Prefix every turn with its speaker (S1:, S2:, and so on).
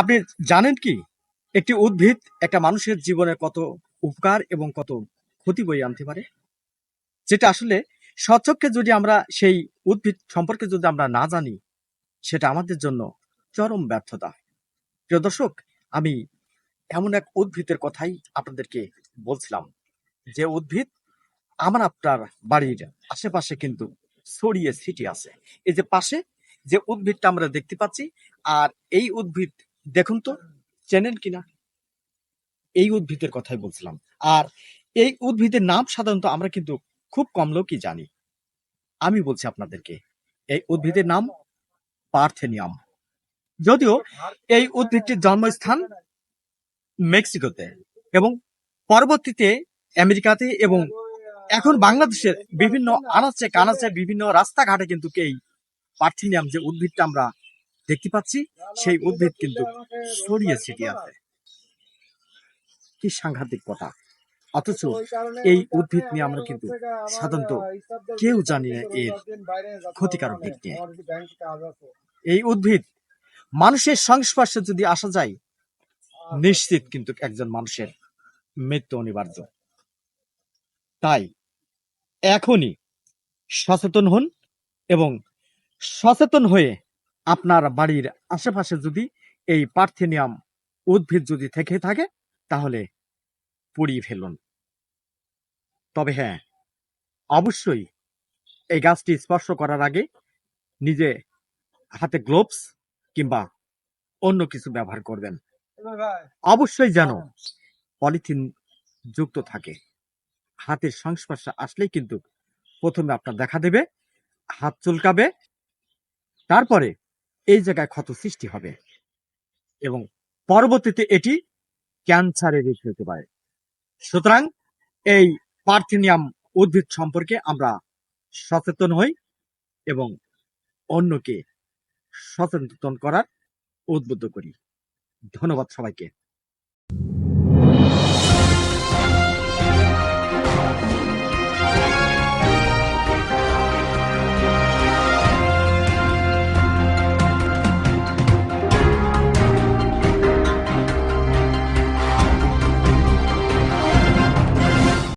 S1: আপনি জানেন কি? একটি উদ্ভিদ একটা মানুষের জীবনে কত উপকার এবং কত ক্ষতি বয়ে আনতে পারে? যেটা আসলে স্বচক্ষে যদি আমরা সেই উদ্ভিদ সম্পর্কে যদি আমরা না জানি, সেটা আমাদের জন্য চরম ব্যর্থতা। প্রিয় দর্শক, আমি এমন এক উদ্ভিদের কথাই আপনাদেরকে বলছিলাম। যে উদ্ভিদ আমার আপনার বাড়ির আশেপাশে কিন্তু ছড়িয়ে ছিটি আছে। এই যে পাশে যে উদ্ভিদটা আমরা দেখতে পাচ্ছি, আর এই উদ্ভিদ দেখুন তো, চেনেন কিনা এই উদ্ভিদের কথাই বলছিলাম। আর এই উদ্ভিদের নাম সাধারণত আমরা কিন্তু খুব কম লোকই জানি। আমি বলছি আপনাদেরকে, এই উদ্ভিদের নাম পার্থেনিয়াম। যদিও এই উদ্ভিদটির জন্মস্থান মেক্সিকোতে এবং পরবর্তীতে আমেরিকাতে এবং এখন বাংলাদেশের বিভিন্ন আনাচে কানাচে বিভিন্ন রাস্তাঘাটে কিন্তু এই পার্থেনিয়াম যে উদ্ভিদটা আমরা দেখতে পাচ্ছি, সেই উদ্ভিদ কিন্তু ছড়িয়ে ছিটিয়ে আছে কি সাংঘাতিক কথা। অথচ এই উদ্ভিদ নিয়ে আমরা কিন্তু সাধারণত কেউ জানি না এর ক্ষতিকারক দিক নিয়ে। এই উদ্ভিদ মানুষের সংস্পর্শে যদি আসা যায়, নিশ্চিত কিন্তু একজন মানুষের মৃত্যু অনিবার্য। তাই এখনই সচেতন হন এবং সচেতন হয়ে আপনার বাড়ির আশেপাশে যদি এই পার্থেনিয়াম উদ্ভিদ যদি থেকে থাকে, তাহলে পুড়িয়ে ফেলুন। তবে হ্যাঁ অবশ্যই এই গাছটি স্পর্শ করার আগে নিজে হাতে গ্লোভস কিংবা অন্য কিছু ব্যবহার করবেন। অবশ্যই যেন পলিথিন যুক্ত থাকে। হাতের সংস্পর্শে আসলেই কিন্তু প্রথমে আপনার দেখা দেবে, হাত চুলকাবে, তারপরে এই জায়গায় ক্ষত সৃষ্টি হবে। এবং পরবর্তীতে এটি ক্যান্সারের রূপ হতে পারে। সুতরাং এই পার্থেনিয়াম উদ্ভিদ সম্পর্কে আমরা সচেতন হই এবং অন্যকে সচেতন করার উদ্বুদ্ধ করি। ধন্যবাদ সবাইকে।